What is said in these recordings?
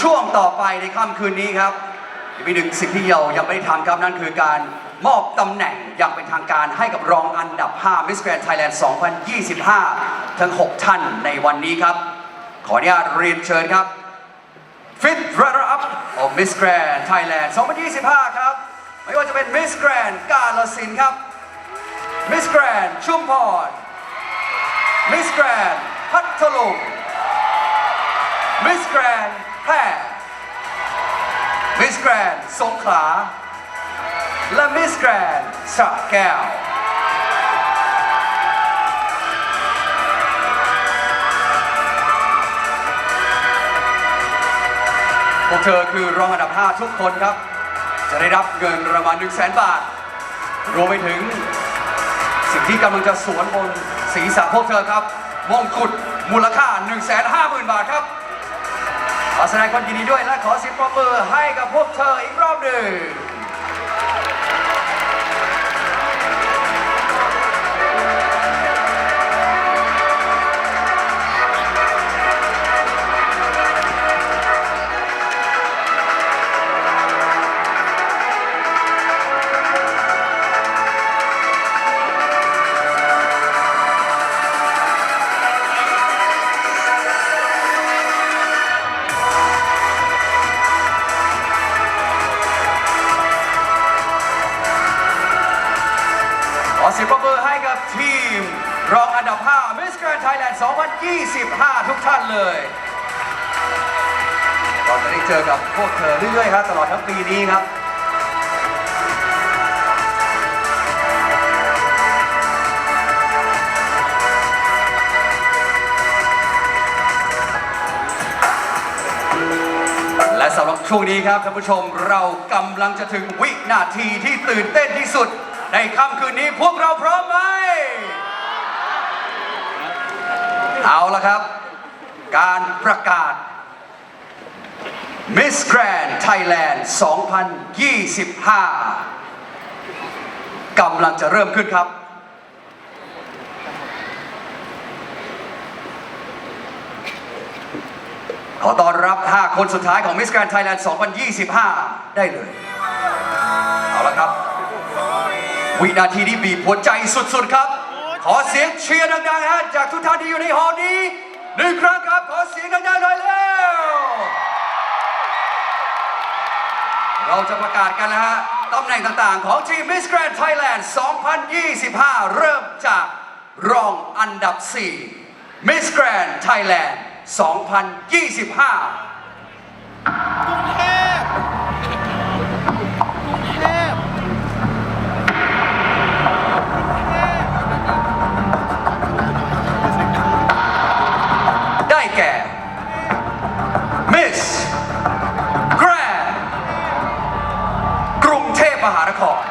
ช่วงต่อไปในค่ำคืนนี้ครับมีหนึ่งสิ่งที่เรายังไม่ได้ทำครับนั่นคือการมอบตำแหน่งอย่างเป็นทางการให้กับรองอันดับ 5 Miss Grand Thailand 2025 ทั้ง 6 ท่านในวันนี้ครับ ขออนุญาตเรียนเชิญครับ Fifth runner up of Miss Grand Thailand 2025 ครับ ไม่ว่าจะเป็น Miss Grand กาลสินธุ์ครับ Miss Grand ชุมพร Miss Grand พัทลุง Miss Grand แพร่ Miss Grand สงขลา และ Miss Grand สระแก้ว พวกเธอคือรองอันดับ 5 ทุกคนครับ จะได้รับเงินรางวัล1 0 0 0 0แบาท รวมไปถึง สิ่งที่กำลังจะสวนบนศีรษะพวกเธอครับ มงกุฎมูลค่า 1 5 0 0 0 0 บาทครับ ขอแสดงความยินดีด้วยและขอเสียงปรบมือให้กับพวกเธออีกรอบหนึ่ง 2025 ทุกท่านเลยเราจะได้เจอกับพวกเธอเรื่อยๆครับตลอดทั้งปีนี้ครับและสำหรับช่วงนี้ครับท่านผู้ชมเรากำลังจะถึงวินาทีที่ตื่นเต้นที่สุด ในค่ำคืนนี้พวกเราพร้อมไหม เอาละครับ การประกาศ Miss Grand Thailand 2025 กำลังจะเริ่มขึ้นครับขอต้อนรับ 5 คนสุดท้ายของ Miss Grand Thailand 2025 ได้เลย เอาละครับ วินาทีนี้บีบหัวใจสุดๆครับ ขอเสียงเชียร์ดังๆฮะจากทุกท่านที่อยู่ในหอนี้หนึ่งครั้งครับขอเสียงดังๆหน่อยเร็วเราจะประกาศกันนะฮะตำแหน่งต่างๆ ของทีม Miss Grand Thailand 2025 เริ่มจากรองอันดับ 4 Miss Grand Thailand 2025 มหานคร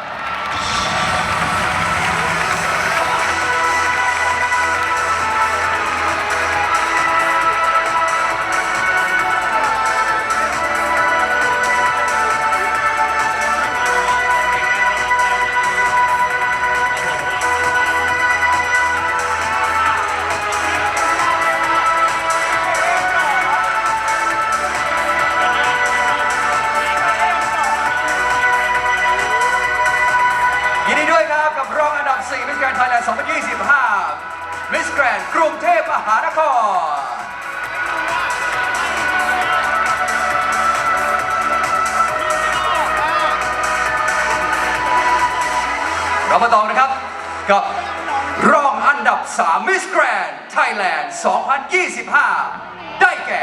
นดีด้วยครับกับรองอันดับ 4 Miss Grand Thailand 2025 Miss Grand กรุงเทพมหานครเรามาต่อนะครับ กับรองอันดับ 3 Miss Grand Thailand 2025 ได้แก่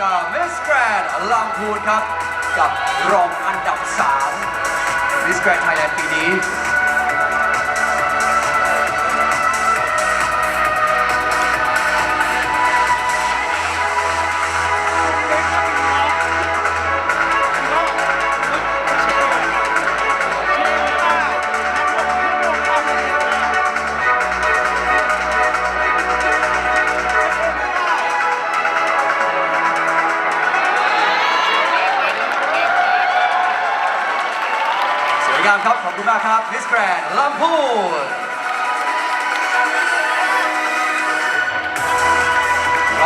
กับมิสแกรนลำพูนครับ กับรองอันดับ3มิสแกรนไทยแลนด์ปีนี้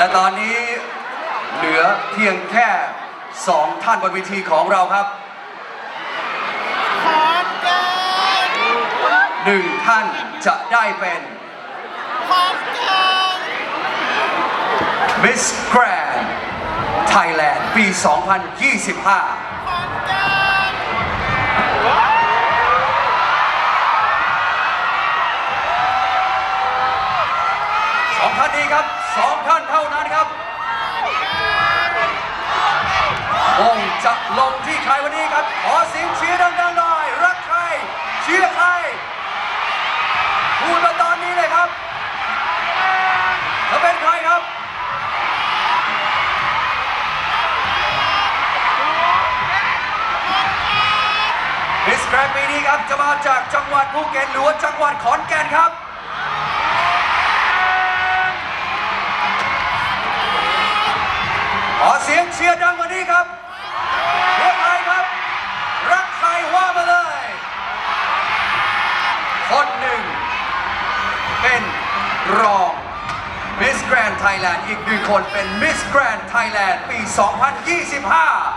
และตอนนี้เหลือเพียงแค่2ท่านบนเวทีของเราครับขอนแก่นหนึ่งท่านจะได้เป็นขอนแก่น Miss Grand Thailand ปี 2025ขอนแก่น สองท่านนี้ครับสองท่านเท่านั้นครับคงจะลงที่ใครวันนี้ครับ ขอเสียงเชียร์ดังๆหน่อย รักใครเชียร์ใครพูดมาตอนนี้เลยครับจะเป็นใครครับมิสแกรนด์ปีนี้ครับจะมาจากจังหวัดภูเก็ตหรือว่าจังหวัดขอนแก่นครับ ไทยแลนด์อีกหนึ่งคนเป็นมิสแกรนด์ไทยแลนด์ปี 2025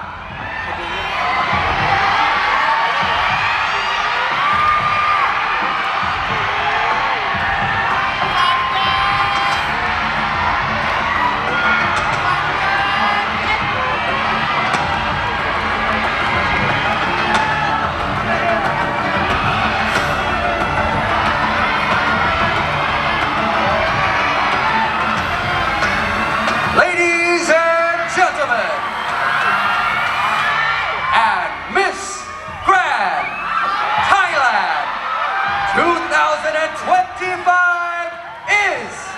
2025 is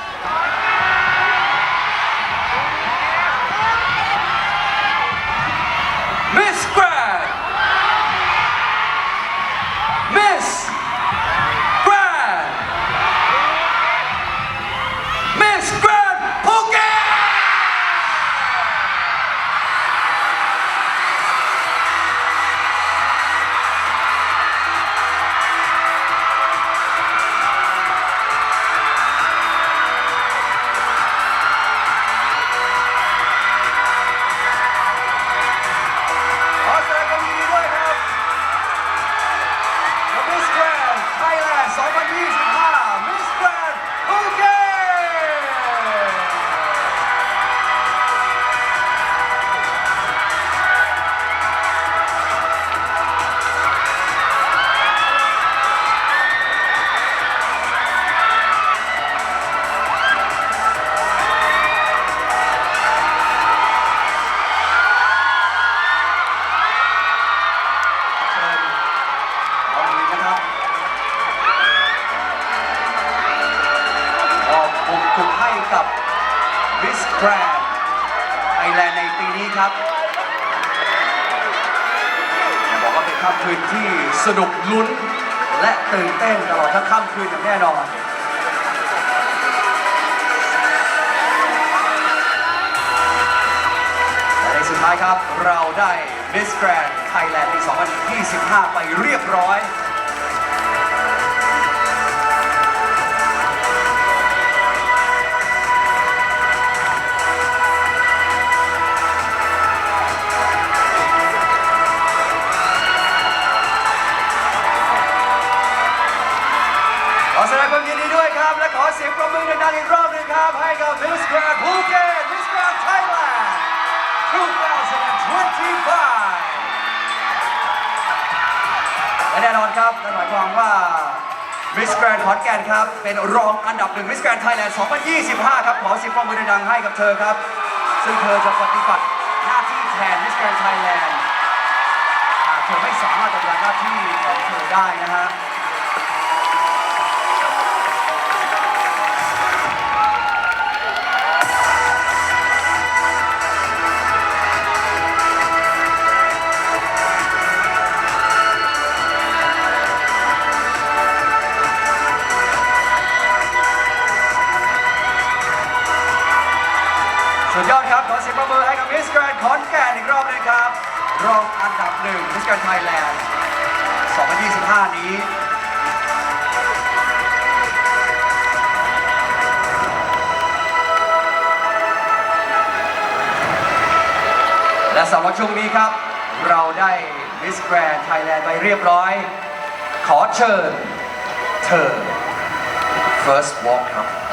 นที่สนุกลุ้น และตื่นเต้นตลอดทั้งค่ำคืนอย่างแน่นอนและในสุดท้ายครับเราได้ Miss Grand Thailand ปี 2025 ไปเรียบร้อย ด้วยครับ และขอเสียงปรบมือดังๆอีกรอบหนึงครับ ให้กับ Miss Grand Phuket Miss Grand Thailand 2025 และแน่นอนครับนั่นหมายความว่า Miss Grand ขอนแก่นครับ เป็นรองอันดับหนึ่ง Miss Grand Thailand 2025 ครับ ขอเสียงปรบมือดังๆให้กับเธอครับ ซึ่งเธอจะปฏิบัติหน้าที่แทน Miss Grand Thailand หากเธอไม่สามารถปฏิบัติหน้าที่ของเธอได้นะฮะ รองอันดับหนึ่งมิสแกรนไทยแลนด์ 2025 นี้ และสำหรับช่วงนี้ครับ เราได้มิสแกรนไทยแลนด์ไปเรียบร้อย ขอเชิญเธอ first walk ครับ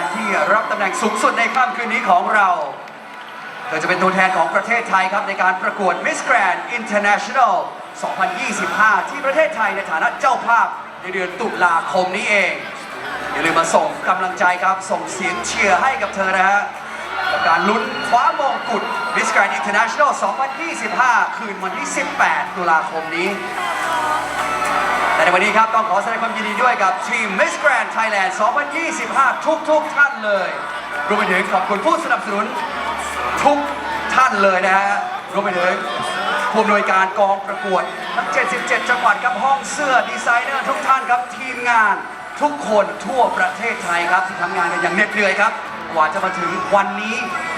การที่รับตำแหน่งสูงสุดในค่ำคืนนี้ของเรา เธอจะเป็นตัวแทนของประเทศไทยครับในการประกวด Miss Grand International 2025 ที่ประเทศไทยในฐานะเจ้าภาพในเดือนตุลาคมนี้เอง อย่าลืมมาส่งกำลังใจครับ ส่งเสียงเชียร์ให้กับเธอนะฮะกับการลุ้นคว้ามงกุฎ Miss Grand International 2025 คืนวันที่ 18 ตุลาคมนี้ แต่ในวันนี้ครับ ต้องขอแสดงความยินดีด้วยกับทีม Miss Grand Thailand 2025 ทุกๆท่านเลย รวมไปถึงขอบคุณผู้สนับสนุนทุกท่านเลยนะฮะ รวมไปถึงผู้อำนวยการกองประกวดทั้ง 77 จังหวัดครับห้องเสื้อดีไซเนอร์ทุกท่านครับทีมงานทุกคนทั่วประเทศไทยครับที่ทำงานกันอย่างเหน็ดเหนื่อยครับกว่าจะมาถึงวันนี้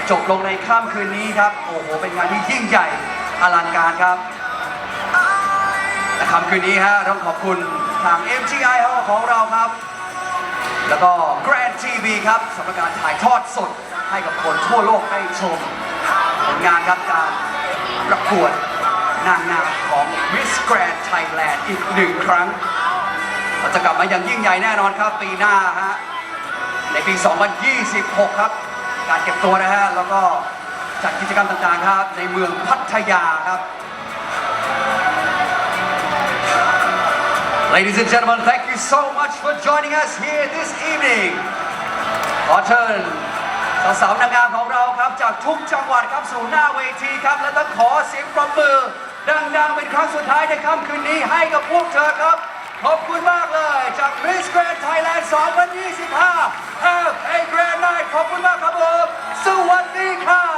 จบลงในค่ำคืนนี้ครับ โอ้โห เป็นงานที่ยิ่งใหญ่อลังการครับ ค่ำคืนนี้ฮะต้องขอบคุณทาง MTI ของเราครับ แล้วก็ Grand TV ครับสำหรับการถ่ายทอดสดให้กับคนทั่วโลกได้ชมผลงานครับการประกวดนางงามของ Miss Grand Thailand อีกหนึ่งครั้งเราจะกลับมาอย่างยิ่งใหญ่แน่นอนครับปีหน้าฮะในปี 2026 ครับ การเก็บตัวนะฮะ แล้วก็จัดกิจกรรมต่างๆครับ ในเมืองพัทยาครับ Ladies and gentlemen, thank you so much for joining us here this evening. ขอเชิญสาวๆนางงามของเราครับจากทุกจังหวัดครับสู่หน้าเวทีครับ และต้องขอเสียงปรบมือ ดังๆ เป็นครั้งสุดท้ายในค่ำคืนนี้ให้กับพวกเธอครับ ขอบคุณมากเลยจาก Miss Grand Thailand 2025 Have a grand night ขอบคุณมากครับผมสวัสดีครับ